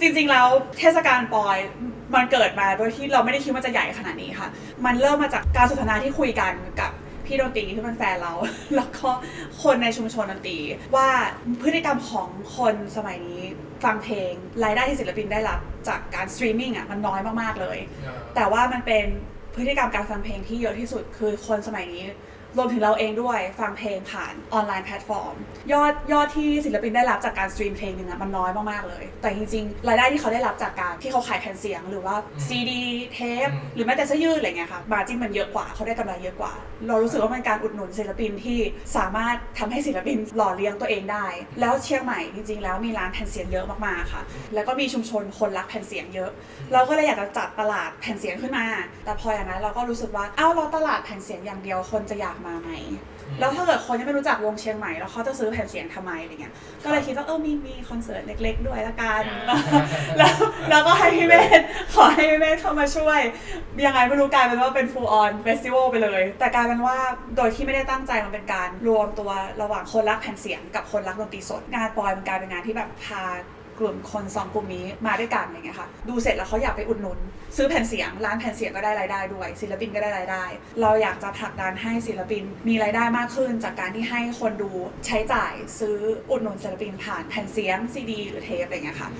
จริงๆแล้วเทศกาลปอยมันเกิดมาโดยที่เราไม่ได้คิดว่าจะใหญ่ขนาดนี้ค่ะ มันเริ่มมาจากการสนทนาที่คุยกันกับพี่ดนตรีที่เป็นแฟนเรา แล้วก็คนในชุมชนดนตรีว่าพฤติกรรมของคนสมัยนี้ฟังเพลงรายได้ที่ศิลปินได้รับจากการสตรีมมิ่งอะมันน้อยมากๆเลย แต่ว่ามันเป็นพฤติกรรมการฟังเพลงที่เยอะที่สุดคือคนสมัยนี้ รวมถึงเราเองด้วยฟังเพลงผ่านออนไลน์แพลตฟอร์ม ยอดยอดที่ศิลปินได้รับจากการสตรีมเพลงหนึ่งอะมันน้อยมากๆเลย แต่จริงๆ รายได้ที่เขาได้รับจากการที่เขาขายแผ่นเสียงหรือว่าอืมซีดีเทปอืมหรือแม้แต่เสื้อยืดอะไรเงี้ยค่ะมาจิ้นมันเยอะกว่าเขาได้กำไรเยอะกว่า เรารู้สึกว่ามันการอุดหนุนศิลปินที่สามารถทำให้ศิลปินหล่อเลี้ยงตัวเองได้ แล้วเชียงใหม่จริงๆ แล้วมีร้านแผ่นเสียงเยอะมากๆค่ะ แล้วก็มีชุมชนคนรักแผ่นเสียงเยอะ เราก็เลยอยากจะจัดตลาดแผ่นเสียงขึ้นมา แต่พออย่างนั้นเราก็รู้สึกว่าเอ้าเราตลาดแผ่นเสียงอย่างเดียวคนจะอยากมาไหม แล้วถ้าเกิดคนยังไม่รู้จักวงเชียงใหม่แล้วเขาจะซื้อแผ่นเสียงทำไมอะไรเงี้ย ก็เลยคิดว่าเออมีมีคอนเสิร์ตเล็ก ๆ ด้วยละกัน แล้วแล้วก็ให้พี่เมธขอให้พี่เมธเข้ามาช่วย ยังไงไม่รู้กลายเป็นว่าเป็น full on festival ไปเลย แต่กลายเป็นว่าโดยที่ไม่ได้ตั้งใจมันเป็นการรวมตัวระหว่างคนรักแผ่นเสียงกับคนรักดนตรีสด งานปอยมันกลายเป็นงานที่แบบพา กลุ่มคนสองกลุ่มนี้มาด้วยกันอย่างเงี้ยค่ะดูเสร็จแล้วเขาอยากไปอุดหนุน ซื้อแผ่นเสียงร้านแผ่นเสียงก็ได้รายได้ด้วย ศิลปินก็ได้รายได้ เราอยากจะผลักดันให้ศิลปินมีรายได้มากขึ้น จากการที่ให้คนดูใช้จ่ายซื้ออุดหนุนศิลปินผ่านแผ่นเสียงซีดีหรือเทปอะไรเงี้ยค่ะ